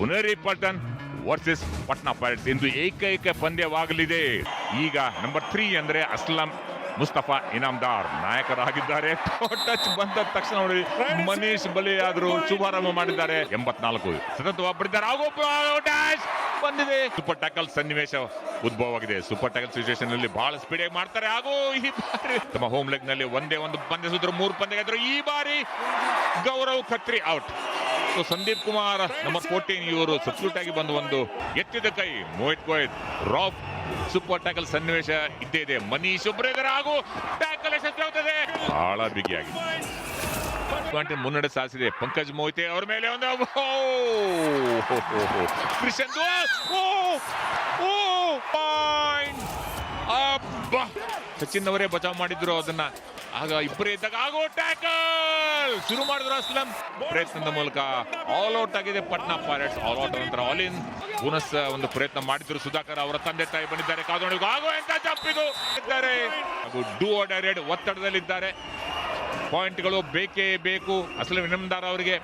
Puneri Paltan versus Patna Pirates ಎಂದು ಏಕೈಕ ಪಂದ್ಯವಾಗಲಿದೆ. ಈಗ ನಂಬರ್ ತ್ರೀ ಅಂದ್ರೆ ಅಸ್ಲಂ ಮುಸ್ತಫಾ ಇನಾಮ್ದಾರ್ ನಾಯಕರಾಗಿದ್ದಾರೆ. ಟಚ್ ಬಂದ ತಕ್ಷಣ ನೋಡಿ ಮನೀಶ್ ಬಲಿಯಾದ್ರು ಶುಭಾರಂಭ ಮಾಡಿದ್ದಾರೆ. ಎಂಬತ್ನಾಲ್ಕು. ಡ್ಯಾಶ್ ಬಂದಿದೆ. ಸೂಪರ್ ಟ್ಯಾಕಲ್ ಸನ್ನಿವೇಶ ಉದ್ಭವವಾಗಿದೆ. ಸೂಪರ್ ಟ್ಯಾಕಲ್ ಸಿಚುವೇಶನ್ ಅಲ್ಲಿ ಬಹಳ ಸ್ಪೀಡ್ ಆಗಿ ಮಾಡ್ತಾರೆ. ಹಾಗೂ ಈ ಬಾರಿ ತಮ್ಮ ಹೋಮ್ ಲೆಗ್ನಲ್ಲಿ ಒಂದೇ ಒಂದು ಪಂದ್ಯ ಸುದ್ರು ಮೂರು ಪಂದ್ಯ ಈ ಬಾರಿ Gaurav Khatri out so Sandeep Kumar number fourteen ಇವರು ಸಬ್ಸ್ಟ್ಯೂಟ್ ಆಗಿ ಬಂದು ಒಂದು ಎತ್ತಿದ ಕೈ. ಮೋಹಿತ್ ಗೋಯತ್ ರಾಫ್ ಸೂಪರ್ ಟ್ಯಾಕಲ್ ಸನ್ನಿವೇಶ ಇದ್ದೇ ಇದೆ. ಮನೀಶ್ ಒಬ್ಬರಿದ್ದಾರೆ ಹಾಗೂ ಟ್ಯಾಕಲ್ ಯಶಸ್ವಿಯಾಗುತ್ತದೆ ಬಹಳ ಬಿಗಿಯಾಗಿದೆ ಮುನ್ನಡೆ ಸಾಧಿಸಿದೆ ಪಂಕಜ್ ಮೋಹಿತೆ ಅವರ ಮೇಲೆ ಒಂದು. ಕ್ರಿಶನ್ ಸಚಿನ್ ಅವರೇ ಬಚಾವ್ ಮಾಡಿದ್ರು ಅದನ್ನ. ಆಗ ಇಬ್ಬರೇ ಇದ್ದಾಗ ಆಗೋ ಟ್ಯಾಕಲ್! ಶುರು ಮಾಡಿದ್ರು ಅಸ್ಲಂ ಪ್ರಯತ್ನದ ಮೂಲಕ ಆಲ್ ಔಟ್ ಆಗಿದೆ. ಪಟ್ನಾ ಪೈರೇಟ್ಸ್ ಆಲ್ ಔಟ್ ನಂತರ ಆಲ್ ಇನ್ ಬೋನಸ್ ಒಂದು ಪ್ರಯತ್ನ ಮಾಡಿದ್ರು ಸುಧಾಕರ್ ಅವರ ತಂದೆ ತಾಯಿ ಬಂದಿದ್ದಾರೆ. ಕಾದೋಣಿಗೂ ಆಗೋ ಎಂತ ಜಂಪ್ ಇದು ಇದ್ದಾರೆ ಹಾಗೂ ಡೂ ರೆಡ್ ಒತ್ತಡದಲ್ಲಿದ್ದಾರೆ. ಪಾಯಿಂಟ್ಗಳು ಬೇಕೇ ಬೇಕು. ಅಸಲು ವಿನಮದಾರ ಅವರಿಗೆ.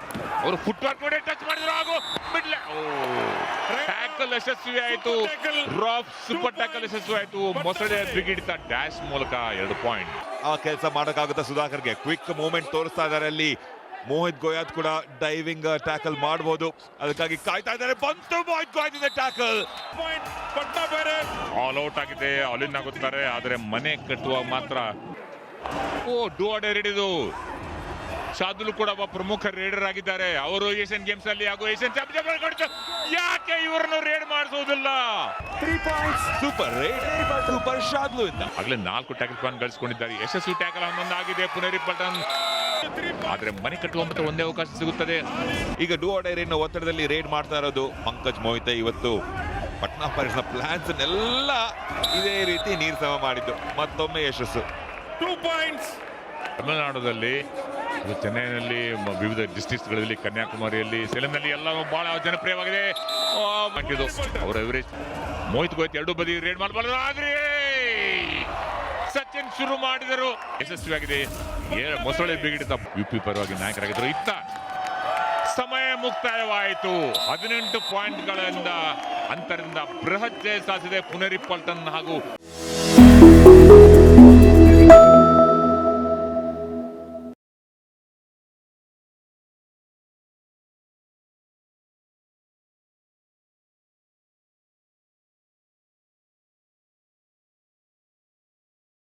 ಅವರು ಫುಟ್ಬಾಲ್ ನೋಡಿ ಟಚ್ ಮಾಡಿದ್ರು. ಹಾಗೂ ಬಿಡ್ಲೆ ಟ್ಯಾಕಲ್ ಯಶಸ್ವಿ ಆಯಿತು. ಡ್ರಾಪ್ ಸೂಪರ್ ಟ್ಯಾಕಲ್ ಯಶಸ್ವಿ ಆಯಿತು. ಮೊಸಳೆ ಬಿಗಿಡಿತ ಡ್ಯಾಶ್ ಮೂಲಕ ಎರಡು ಪಾಯಿಂಟ್ ಆ ಕೆಲಸ ಮಾಡೋಕ್ಕಾಗುತ್ತೆ ಸುಧಾಕರ್ಗೆ? ಕ್ವಿಕ್ ಮೂಮೆಂಟ್ ತೋರಿಸ್ತಾ ಇದ್ದಾರೆ ಅಲ್ಲಿ. ಮೋಹಿತ್ ಗೋಯಾತ್ ಕೂಡ ಡೈವಿಂಗ್ ಟ್ಯಾಕಲ್ ಮಾಡಬಹುದು ಅದಕ್ಕಾಗಿ ಕಾಯ್ತಾ ಇದ್ದಾರೆ. ಬಂತು ಮೋಹಿತ್ ಗೋಯಾತ್ ಇದೆ ಟ್ಯಾಕಲ್ ಆಲ್ ಔಟ್ ಆಗಿದೆ. ಆಲ್ ಇನ್ ಆಗುತ್ತಾರೆ. ಆದರೆ ಮನೆ ಕಟ್ಟುವ ಮಾತ್ರ. ಓ ಡೂ ಆರ್ಡರ್ ಹಿಡಿದು ಶಾದುಲ್ ಕೂಡ ಒಬ್ಬ ಪ್ರಮುಖ ರೇಡರ್ ಆಗಿದ್ದಾರೆ. ಅವರು ಏಷ್ಯನ್ ಗೇಮ್ಸ್ ಅಲ್ಲಿ ಹಾಗೂ ಏಷ್ಯನ್ ಚಾಂಪಿಯನ್ ಯಾಕೆ ಇವರನ್ನು ರೇಡ್ ಮಾಡಿಸುವುದಿಲ್ಲ ಸೂಪರ್ ರೇಟ್ ಸೂಪರ್ ಶಾದ್ಲು ಇಂದ ಆಗಲೇ ನಾಲ್ಕು ಟ್ಯಾಕಲ್ ಪಾಯಿಂಟ್ ಗಳಿಸಿಕೊಂಡಿದ್ದಾರೆ. ಯಶಸ್ವಿ ಟ್ಯಾಕಲ್ ಒಂದೊಂದಾಗಿದೆ ಪುನರಿ ಪಟನ್ ಆದ್ರೆ ಮನೆ ಕಟ್ಟುವ ಮತ್ತೆ ಒಂದೇ ಅವಕಾಶ ಸಿಗುತ್ತದೆ. ಈಗ ಡೂ ಡೈರಿನ ಒತ್ತಡದಲ್ಲಿ ರೇಡ್ ಮಾಡ್ತಾ ಇರೋದು ಪಂಕಜ್ ಮೋಹಿತ ಇವತ್ತು. ಪಟ್ನಾ ಪರಿಸರ ಪ್ಲಾನ್ಸ್ ಎಲ್ಲ ಇದೇ ರೀತಿ ನೀರು ಸಮ ಮಾಡಿದ್ದು. ಮತ್ತೊಮ್ಮೆ ಯಶಸ್ಸು. ಟೂ ಪಾಯಿಂಟ್ಸ್ ತಮಿಳುನಾಡುದಲ್ಲಿ ಅದು ಚೆನ್ನೈನಲ್ಲಿ ವಿವಿಧ ಡಿಸ್ಟಿಕ್ಸ್ಗಳಲ್ಲಿ ಕನ್ಯಾಕುಮಾರಿಯಲ್ಲಿ, ಸೇಲಂನಲ್ಲಿ ಎಲ್ಲ ಬಹಳ ಜನಪ್ರಿಯವಾಗಿದೆ. ಅವರ ಎವರೇಜ್ ಮೋಹಿತ್ ಗೋಯತ್ ಎರಡು ಬದಿ ರೇಡ್ ಮಾಡಬಾರ್ದು ಆದ್ರೆ ಸಚಿನ್ ಶುರು ಮಾಡಿದರು. ಯಶಸ್ವಿಯಾಗಿದೆ. ಮೊಸಳೆ ಬಿಗಿಡಿತ ಯುಪಿ ಪರವಾಗಿ ನಾಯಕರಾಗಿದ್ದರು. ಇತ್ತ ಸಮಯ ಮುಕ್ತಾಯವಾಯಿತು. ಹದಿನೆಂಟು ಪಾಯಿಂಟ್ಗಳಿಂದ ಅಂತರಿಂದ ಬೃಹತ್ ಜಯ ಸಾಧಿಸಿದೆ ಪುನರಿಪಲ್ಟನ್ ಹಾಗೂ